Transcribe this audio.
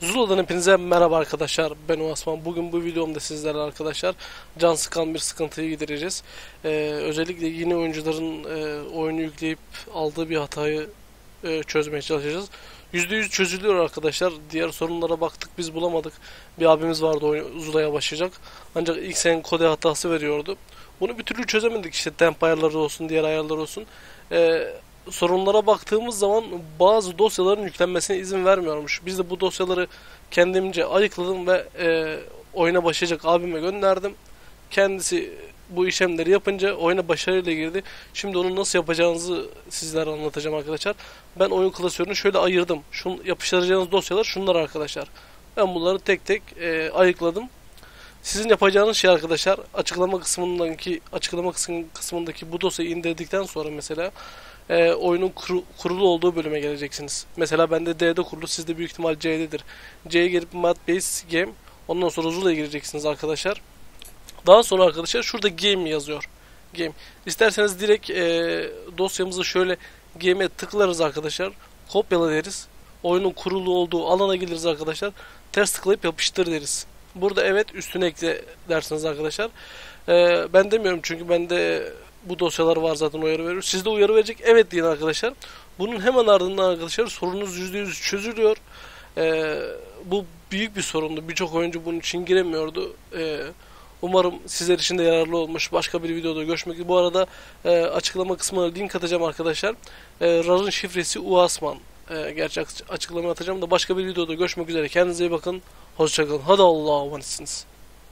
Zula'dan hepinize merhaba arkadaşlar. Ben Osman. Bugün bu videomda sizlerle arkadaşlar can sıkan bir sıkıntıyı gidereceğiz. Ee, özellikle yeni oyuncuların e, oyunu yükleyip aldığı bir hatayı e, çözmeye çalışacağız. %100 çözülüyor arkadaşlar. Diğer sorunlara baktık biz bulamadık. Bir abimiz vardı Zula'ya başlayacak. Ancak ilk sen kode hatası veriyordu. Bunu bir türlü çözemedik işte temp ayarları olsun diğer ayarlar olsun. Ee, sorunlara baktığımız zaman bazı dosyaların yüklenmesine izin vermiyormuş. Biz de bu dosyaları kendimce ayıkladım ve e, oyuna başlayacak abime gönderdim. Kendisi bu işlemleri yapınca oyuna başarıyla girdi. Şimdi onu nasıl yapacağınızı sizlere anlatacağım arkadaşlar. Ben oyun klasörünü şöyle ayırdım. Şun, yapıştıracağınız dosyalar şunlar arkadaşlar. Ben bunları tek tek e, ayıkladım. Sizin yapacağınız şey arkadaşlar açıklama kısmındaki açıklama kısmı- kısmındaki bu dosyayı indirdikten sonra mesela e, oyunun kuru- kurulu olduğu bölüme geleceksiniz. Mesela bende D'de kurulu, sizde büyük ihtimal C'dedir. C'ye gelip Madbase Game, ondan sonra Zula'ya gireceksiniz arkadaşlar. Daha sonra arkadaşlar şurada Game yazıyor. Game. İsterseniz direkt e, dosyamızı şöyle Game'e tıklarız arkadaşlar. Kopyala deriz. Oyunun kurulu olduğu alana geliriz arkadaşlar. Ters tıklayıp yapıştır deriz. Burada evet üstüne ekle dersiniz arkadaşlar. E, ben demiyorum çünkü bende bu dosyalar var zaten uyarı veriyor. Sizde uyarı verecek evet deyin arkadaşlar. Bunun hemen ardından arkadaşlar sorunuz %100 çözülüyor. Ee, bu büyük bir sorundu. Birçok oyuncu bunun için giremiyordu. Ee, umarım sizler için de yararlı olmuş. Başka bir videoda görüşmek üzere. Bu arada e, açıklama kısmına link atacağım arkadaşlar. E, RAR'ın şifresi UASMAN. E, gerçi açıklama atacağım da başka bir videoda görüşmek üzere. Kendinize iyi bakın. Hoşçakalın. Hadi Allah'a emanetsiniz.